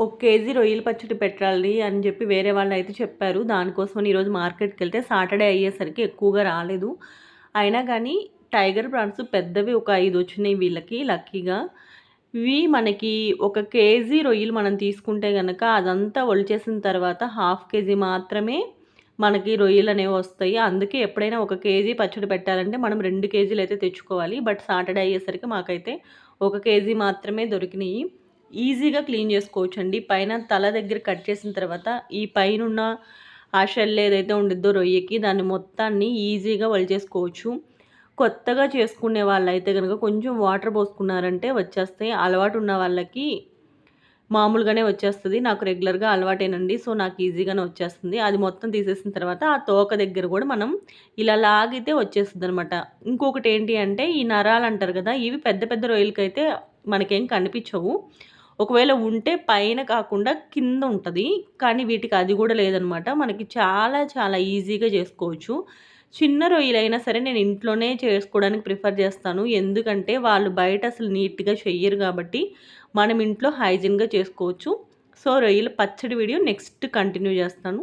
ఒక కేజీ రొయ్యల పచ్చడి పెట్టాలి అని చెప్పి వేరే వాళ్ళు అయితే చెప్పారు. దానికోసం ఈరోజు మార్కెట్కి వెళ్తే సాటర్డే అయ్యేసరికి ఎక్కువగా రాలేదు. అయినా కానీ టైగర్ ప్రాన్స్ పెద్దవి ఒక ఐదు వచ్చినాయి వీళ్ళకి లక్కీగా. ఇవి మనకి ఒక కేజీ రొయ్యలు మనం తీసుకుంటే కనుక అదంతా ఒలిచేసిన తర్వాత హాఫ్ కేజీ మాత్రమే మనకి రొయ్యలు అనేవి వస్తాయి. అందుకే ఎప్పుడైనా ఒక కేజీ పచ్చడి పెట్టాలంటే మనం రెండు కేజీలు అయితే తెచ్చుకోవాలి. బట్ సాటర్డే అయ్యేసరికి మాకైతే ఒక కేజీ మాత్రమే దొరికినాయి. ఈజీగా క్లీన్ చేసుకోవచ్చు అండి పైన తల దగ్గర కట్ చేసిన తర్వాత ఈ పైన ఆ షెల్ ఏదైతే ఉండిద్దో రొయ్యకి దాన్ని మొత్తాన్ని ఈజీగా వలిచేసుకోవచ్చు కొత్తగా చేసుకునే వాళ్ళైతే కనుక కొంచెం వాటర్ పోసుకున్నారంటే వచ్చేస్తాయి అలవాటు ఉన్న వాళ్ళకి మామూలుగానే వచ్చేస్తుంది. నాకు రెగ్యులర్గా అలవాటేనండి. సో నాకు ఈజీగానే వచ్చేస్తుంది. అది మొత్తం తీసేసిన తర్వాత ఆ తోక దగ్గర కూడా మనం ఇలా లాగితే వచ్చేస్తుంది అనమాట ఇంకొకటి ఏంటి అంటే ఈ నరాలు అంటారు కదా ఇవి పెద్ద పెద్ద రొయ్యలకైతే మనకేం కనిపించవు. ఒకవేళ ఉంటే పైన కాకుండా కింద ఉంటుంది. కానీ వీటికి అది కూడా లేదనమాట. మనకి చాలా చాలా ఈజీగా చేసుకోవచ్చు. చిన్న రొయ్యలైనా సరే నేను ఇంట్లోనే చేసుకోవడానికి ప్రిఫర్ చేస్తాను. ఎందుకంటే వాళ్ళు బయట అసలు నీట్గా చెయ్యరు కాబట్టి మనం ఇంట్లో హైజీన్గా చేసుకోవచ్చు. సో రొయ్యల పచ్చడి వీడియో నెక్స్ట్ కంటిన్యూ చేస్తాను.